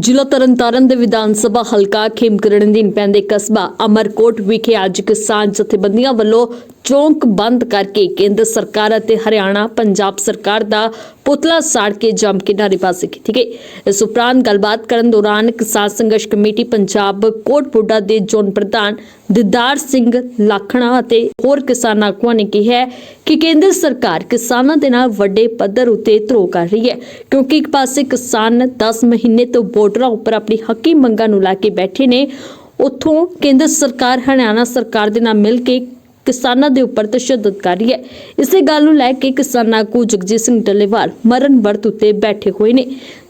ਜ਼ਿਲ੍ਹਾ ਤਰਨਤਾਰਨ ਦੇ ਵਿਧਾਨ ਸਭਾ ਹਲਕਾ ਖੇਮਕਰਨ ਅਧੀਨ ਪੈਂਦੇ ਕਸਬਾ ਅਮਰਕੋਟ ਵਿਖੇ ਅੱਜ ਕਿਸਾਨ ਜਥੇਬੰਦੀਆਂ ਵੱਲੋਂ ਚੌਂਕ ਬੰਦ ਕਰਕੇ ਕੇਂਦਰ ਸਰਕਾਰ ਅਤੇ ਹਰਿਆਣਾ, ਪੰਜਾਬ ਸਰਕਾਰ ਦਾ ਪੁਤਲਾ ਸਾੜ ਕੇ ਜੰਮ ਕੇ ਨਾਅਰੇਬਾਜ਼ੀ ਕੀਤੀ ਗਈ। ਇਸ ਉਪਰੰਤ ਗੱਲਬਾਤ ਕਰਨ ਦੌਰਾਨ ਕਿਸਾਨ ਸੰਘਰਸ਼ ਕਮੇਟੀ ਪੰਜਾਬ ਕੋਟਪੁੱਡਾ ਦੇ ਜ਼ੋਨ ਪ੍ਰਧਾਨ ਦਿਦਾਰ ਸਿੰਘ ਲਾਖਣਾ ਅਤੇ ਹੋਰ ਕਿਸਾਨ ਆਗੂਆਂ ਨੇ ਕਿਹਾ ਕਿ ਕੇਂਦਰ ਸਰਕਾਰ ਕਿਸਾਨਾਂ ਦੇ ਨਾਲ ਵੱਡੇ ਪੱਧਰ ਉਤੇ ਧਰੋ ਕਰ ਰਹੀ ਹੈ, ਕਿਉਂਕਿ ਇੱਕ ਪਾਸੇ ਕਿਸਾਨ 10 ਮਹੀਨੇ ਤੋਂ ਬਾਰਡਰਾਂ ਉੱਪਰ ਆਪਣੀ ਹੱਕੀ ਮੰਗਾਂ ਨੂੰ ਲੈ ਕੇ ਬੈਠੇ ਨੇ, ਉੱਥੋਂ ਕੇਂਦਰ ਸਰਕਾਰ, ਹਰਿਆਣਾ ਸਰਕਾਰ ਦੇ ਨਾਲ ਮਿਲ ਕੇ ਕਿਸਾਨਾਂ ਦੇ ਉੱਪਰ ਤਸ਼ੱਦਦ ਕਰ ਰਹੀ ਹੈ। ਇਸੇ ਗੱਲ ਨੂੰ ਲੈ ਕੇ ਕਿਸਾਨ ਆਗੂ ਜਗਜੀਤ ਸਿੰਘ ਡੱਲੇਵਾਲ ਮਰਨ ਵਰਤ ਉੱਤੇ ਬੈਠੇ ਹੋਏ ਨੇ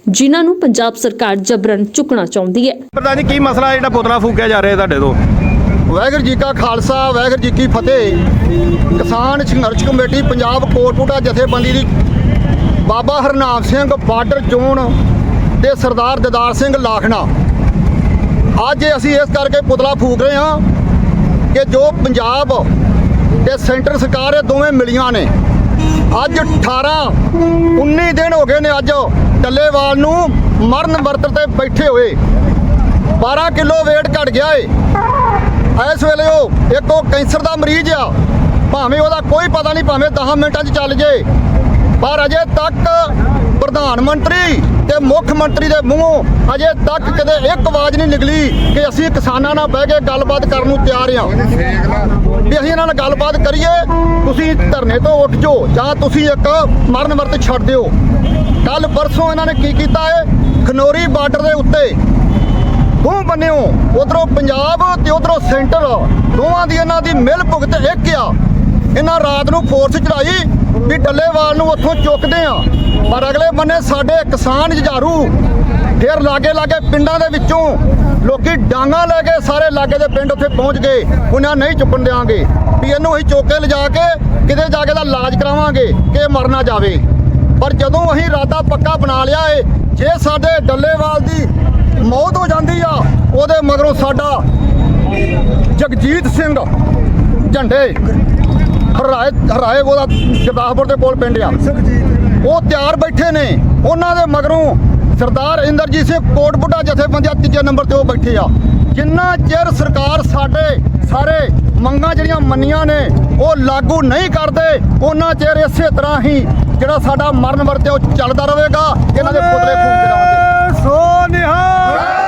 ਜਿਨ੍ਹਾਂ ਨੂੰ ਪੰਜਾਬ ਸਰਕਾਰ ਜਬਰਨ ਚੁੱਕਣਾ ਚਾਹੁੰਦੀ ਹੈ। ਪ੍ਰਧਾਨ ਜੀ ਕੀ ਮਸਲਾ ਜਿਹੜਾ ਪੁਤਲਾ ਫੂਕਿਆ ਜਾ ਰਿਹਾ ਤੁਹਾਡੇ ਤੋਂ? ਵਾਹਿਗੁਰੂ ਜੀ ਕਾ ਖਾਲਸਾ ਵਾਹਿਗੁਰੂ ਜੀ ਕੀ ਫਤਿਹ। ਕਿਸਾਨ ਸੰਘਰਸ਼ ਕਮੇਟੀ ਪੰਜਾਬ ਕੋਟਪੂਟਾ ਜਥੇਬੰਦੀ ਦੀ ਬਾਬਾ ਹਰਨਾਮ ਸਿੰਘ ਬਾਰਡਰ ਜ਼ੋਨ ਤੇ ਸਰਦਾਰ ਦਿਦਾਰ ਸਿੰਘ ਲਾਖਣਾ। ਅੱਜ ਅਸੀਂ ਇਸ ਕਰਕੇ ਪੁਤਲਾ ਫੂਕ ਰਹੇ ਹਾਂ ਕਿ ਜੋ ਪੰਜਾਬ ਤੇ ਸੈਂਟਰ ਸਰਕਾਰ ਇਹ ਦੋਵੇਂ ਮਿਲੀਆਂ ਨੇ। ਅੱਜ 18 19 ਦਿਨ ਹੋ ਗਏ ਨੇ ਅੱਜ ਟੱਲੇਵਾਲ ਨੂੰ ਮਰਨ ਵਰਤ ਤੇ ਬੈਠੇ ਹੋਏ। 12 ਕਿਲੋ weight ਘਟ ਗਿਆ ਏ। ਇਸ ਵੇਲੇ ਉਹ ਇੱਕ ਉਹ ਕੈਂਸਰ ਦਾ ਮਰੀਜ਼ ਆ। ਭਾਵੇਂ ਉਹਦਾ ਕੋਈ ਪਤਾ ਨਹੀਂ, ਭਾਵੇਂ 10 ਮਿੰਟਾਂ 'ਚ ਚੱਲ ਜੇ। ਪਰ ਅਜੇ ਤੱਕ ਪ੍ਰਧਾਨ ਮੰਤਰੀ ਤੇ ਮੁੱਖ ਮੰਤਰੀ ਦੇ ਮੂੰਹੋਂ ਅਜੇ ਤੱਕ ਕਦੇ ਇੱਕ ਆਵਾਜ਼ ਨਹੀਂ ਨਿਕਲੀ ਕਿ ਅਸੀਂ ਕਿਸਾਨਾਂ ਨਾਲ ਬਹਿ ਕੇ ਗੱਲਬਾਤ ਕਰਨ ਨੂੰ ਤਿਆਰ ਹਾਂ। ਵੀ ਅਸੀਂ ਇਹਨਾਂ ਨਾਲ ਗੱਲਬਾਤ ਕਰੀਏ, ਤੁਸੀਂ ਧਰਨੇ ਤੋਂ ਉੱਠ ਜਾਓ ਜਾਂ ਤੁਸੀਂ ਇੱਕ ਮਰਨ ਵਰਤ ਛੱਡ ਦਿਓ। ਕੱਲ ਪਰਸੋਂ ਇਹਨਾਂ ਨੇ ਕੀ ਕੀਤਾ ਹੈ ਖਨੋਰੀ ਬਾਰਡਰ ਦੇ ਉੱਤੇ ਦੋ ਬੰਨਿਓ ਉਧਰੋਂ ਪੰਜਾਬ ਤੇ ਉਧਰੋਂ ਸੈਂਟਰ ਦੋਵਾਂ ਦੀ ਇਹਨਾਂ ਦੀ ਮਿਲ ਭੁਗਤ ਇੱਕ ਆ। ਇਹਨਾਂ ਰਾਤ ਨੂੰ ਫੋਰਸ ਚੜਾਈ ਵੀ ਡੱਲੇਵਾਲ ਨੂੰ ਉੱਥੋਂ ਚੁੱਕਦੇ ਆ ਪਰ ਅਗਲੇ ਬੰਨੇ ਸਾਡੇ ਕਿਸਾਨ ਜੁਝਾਰੂ, ਫਿਰ ਲਾਗੇ ਲਾਗੇ ਪਿੰਡਾਂ ਦੇ ਵਿੱਚੋਂ ਲੋਕੀ ਡਾਂਗਾ ਲੈ ਕੇ ਸਾਰੇ ਲਾਗੇ ਦੇ ਪਿੰਡ ਉੱਥੇ ਪਹੁੰਚ ਗਏ। ਉਹਨਾਂ ਨਹੀਂ ਚੁੱਕਣ ਦੇਵਾਂਗੇ ਵੀ ਇਹਨੂੰ ਅਸੀਂ ਚੁੱਕ ਲਿਜਾ ਕੇ ਕਿਤੇ ਜਾ ਕੇ ਦਾ ਇਲਾਜ ਕਰਾਵਾਂਗੇ ਕਿ ਮਰ ਨਾ ਜਾਵੇ। ਪਰ ਜਦੋਂ ਅਸੀਂ ਇਰਾਦਾ ਪੱਕਾ ਬਣਾ ਲਿਆ ਏ, ਜੇ ਸਾਡੇ ਡੱਲੇਵਾਲ ਦੀ ਮੌਤ ਹੋ ਜਾਂਦੀ ਆ, ਉਹਦੇ ਮਗਰੋਂ ਸਾਡਾ ਜਗਜੀਤ ਸਿੰਘ ਝੰਡੇ ਹਰਾਏ ਹਰਾਏ ਉਹਦਾ ਗੁਰਦਾਸਪੁਰ ਦੇ ਕੋਲ ਪਿੰਡ ਆ। ਉਹ ਤਿਆਰ ਬੈਠੇ ਨੇ। ਉਹਨਾਂ ਦੇ ਮਗਰੋਂ ਸਰਦਾਰ ਇੰਦਰਜੀਤ ਸਿੰਘ ਕੋਟਬੁੱਢਾ ਜਥੇਬੰਦੀਆਂ ਤੀਜੇ ਨੰਬਰ ਤੇ ਉਹ ਬੈਠੇ ਆ। ਜਿੰਨਾ ਚਿਰ ਸਰਕਾਰ ਸਾਡੇ ਸਾਰੇ ਮੰਗਾਂ ਜਿਹੜੀਆਂ ਮੰਨੀਆਂ ਨੇ, ਉਹ ਲਾਗੂ ਨਹੀਂ ਕਰਦੇ, ਉਹਨਾਂ ਚਿਰ ਇਸੇ ਤਰ੍ਹਾਂ ਹੀ ਜਿਹੜਾ ਸਾਡਾ ਮਰਨ ਵਰਤੇ ਉਹ ਚੱਲਦਾ ਰਹੇਗਾ। ਇਹਨਾਂ ਦੇ ਪੁਤਲੇ ਫੂਕ ਦੇਵਾਂਗੇ ਹਾਂਜੀ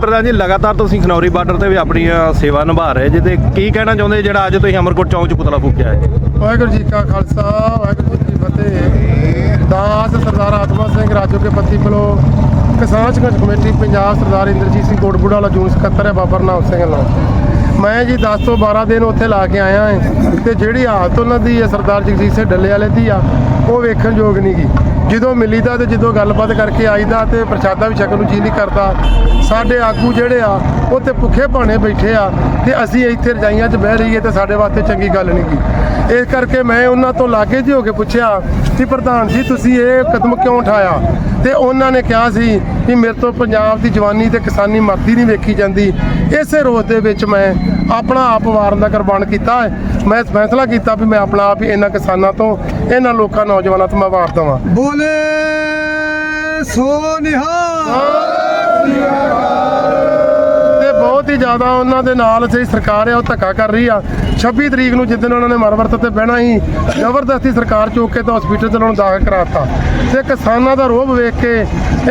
ਪ੍ਰਧਾਨ ਜੀ, ਲਗਾਤਾਰ ਤੁਸੀਂ ਖਨੌਰੀ ਬਾਰਡਰ ਤੇ ਵੀ ਆਪਣੀ ਸੇਵਾ ਨਿਭਾ ਰਹੇ ਜੇ ਕੀ ਕਹਿਣਾ ਚਾਹੁੰਦੇ ਜਿਹੜਾ ਅੱਜ ਤੁਸੀਂ ਅਮਰਕੋਟ ਚੌਂਕ 'ਚ ਪੁਤਲਾ ਫੂਕਿਆ ਹੈ? ਵਾਹਿਗੁਰੂ ਜੀ ਕਾ ਖਾਲਸਾ, ਵਾਹਿਗੁਰੂ ਜੀ ਕੀ ਫਤਿਹ। ਦਾਸ ਸਰਦਾਰ ਆਤਮਾ ਸਿੰਘ ਰਾਜੋ ਕੇ ਪਤੀ ਵੱਲੋਂ ਕਿਸਾਨ ਸੰਘਰਸ਼ ਕਮੇਟੀ ਪੰਜਾਬ ਸਰਦਾਰ ਇੰਦਰਜੀਤ ਸਿੰਘ ਕੋਟਬੁੱਢਾ ਵਾਲਾ ਜੂਨ ਸਕੱਤਰ ਹੈ ਬਾਬਾ ਨਾਮ ਸਿੰਘ ਨਾਲ ਮੈਂ ਜੀ 10 ਤੋਂ 12 ਦਿਨ ਉੱਥੇ ਲਾ ਕੇ ਆਇਆ ਹਾਂ ਤੇ ਜਿਹੜੀ ਹਾਲਤ ਉਹਨਾਂ ਦੀ ਹੈ ਸਰਦਾਰ ਜਗਜੀਤ ਸਿੰਘ ਡੱਲੇ ਵਾਲੇ ਦੀ ਆ, ਉਹ ਵੇਖਣ ਯੋਗ ਨਹੀਂ ਗੀ। ਜਦੋਂ ਮਿਲੀਦਾ ਤੇ ਜਦੋਂ ਗੱਲਬਾਤ ਕਰਕੇ ਆਈਦਾ ਤੇ ਪ੍ਰਸ਼ਾਦਾ ਵੀ ਛਕਣ ਨੂੰ ਜੀ ਨਹੀਂ ਕਰਦਾ। ਸਾਡੇ ਆਗੂ ਜਿਹੜੇ ਆ, ਉਹ ਤੇ ਭੁੱਖੇ ਭਾਣੇ ਬੈਠੇ ਆ ਤੇ ਅਸੀਂ ਇੱਥੇ ਰਜਾਈਆਂ 'ਚ ਬਹਿ ਰਹੀਏ ਤੇ ਸਾਡੇ ਵਾਸਤੇ ਚੰਗੀ ਗੱਲ ਨਹੀਂ ਗੀ। ਇਸ ਕਰਕੇ ਮੈਂ ਉਹਨਾਂ ਤੋਂ ਲਾਗੇ ਜੀ ਹੋ ਕੇ ਪੁੱਛਿਆ ਕਿ ਪ੍ਰਧਾਨ ਜੀ ਤੁਸੀਂ ਇਹ ਕਦਮ ਕਿਉਂ ਉਠਾਇਆ? ਤੇ ਉਹਨਾਂ ਨੇ ਕਿਹਾ ਸੀ ਕਿ ਮੇਰੇ ਤੋਂ ਪੰਜਾਬ ਦੀ ਜਵਾਨੀ ਤੇ ਕਿਸਾਨੀ ਮਰਦੀ ਨਹੀਂ ਵੇਖੀ ਜਾਂਦੀ। ਇਸੇ ਰੋਸ ਦੇ ਵਿੱਚ ਮੈਂ ਆਪਣਾ ਆਪ ਵਾਰਨ ਦਾ ਕੁਰਬਾਨ ਕੀਤਾ। ਮੈਂ ਫੈਸਲਾ ਕੀਤਾ ਵੀ ਮੈਂ ਆਪਣਾ ਆਪ ਹੀ ਇਹਨਾਂ ਕਿਸਾਨਾਂ ਤੋਂ ਇਹਨਾਂ ਲੋਕਾਂ ਨੌਜਵਾਨਾਂ ਤੋਂ ਮੈਂ ਵਾਰ ਦਵਾਂ। ਬੋਲੇ ਸੋ ਨਿਹਾਲ। ਬਹੁਤ ਹੀ ਜ਼ਿਆਦਾ ਉਹਨਾਂ ਦੇ ਨਾਲ ਜਿਹੜੀ ਸਰਕਾਰ ਹੈ ਉਹ ਧੱਕਾ ਕਰ ਰਹੀ ਆ। 26 ਤਰੀਕ ਨੂੰ ਜਿੱਦਣ ਉਹਨਾਂ ਨੇ ਮਰਵਰਤ ਤੇ ਬਹਿਣਾ ਹੀ ਜ਼ਬਰਦਸਤੀ ਸਰਕਾਰ ਚੁੱਕ ਕੇ ਤਾਂ ਹਸਪੀਟਲ 'ਚ ਉਹਨਾਂ ਨੂੰ ਦਾਖਲ ਕਰਾਤਾ। ਤੇ ਕਿਸਾਨਾਂ ਦਾ ਰੋਹ ਵੇਖ ਕੇ,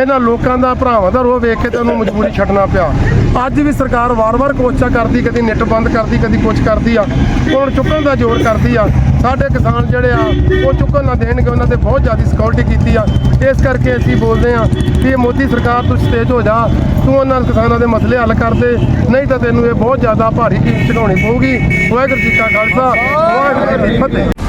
ਇਹਨਾਂ ਲੋਕਾਂ ਦਾ, ਭਰਾਵਾਂ ਦਾ ਰੋਹ ਵੇਖ ਕੇ ਤੇ ਉਹਨੂੰ ਮਜਬੂਰੀ ਛੱਡਣਾ ਪਿਆ। ਅੱਜ ਵੀ ਸਰਕਾਰ ਵਾਰ-ਵਾਰ ਕੋਸ਼ਿਸ਼ਾਂ ਕਰਦੀ, ਕਦੀ ਨੈਟ ਬੰਦ ਕਰਦੀ, ਕਦੀ ਕੁਛ ਕਰਦੀ ਆ। ਹੁਣ ਚੁੱਕਣ ਦਾ ਜ਼ੋਰ ਕਰਦੀ ਆ। ਸਾਡੇ ਕਿਸਾਨ ਜਿਹੜੇ ਆ, ਉਹ ਚੁੱਕਣ ਨਾ ਦੇਣਗੇ, ਉਹਨਾਂ ਤੇ ਬਹੁਤ ਜ਼ਿਆਦਾ ਸਿਕਿਉਰਿਟੀ ਕੀਤੀ ਆ। ਇਸ ਕਰਕੇ ਅਸੀਂ ਬੋਲਦੇ ਆ ਕਿ ਮੋਦੀ ਸਰਕਾਰ, ਤੂੰ ਸਟੇਜ ਹੋ ਜਾ। ਤੂੰ ਉਹਨਾਂ ਕਿਸਾਨਾਂ ਦੇ ਮਸਲੇ ਹੱਲ ਕਰ ਦੇ। ਨਹੀਂ ਤਾਂ ਤੈਨੂੰ ਇਹ ਬਹੁਤ ਜ਼ਿਆਦਾ ਭਾਰੀ ਕੀਮਤ ਚੁਕਾਉਣੀ ਪਊਗੀ। ਵਾਹਿਗੁਰੂ ਜੀ ਕਾ ਖਾਲਸਾ, ਵਾਹਿਗੁਰੂ ਜੀ ਕੀ ਫਤਿਹ।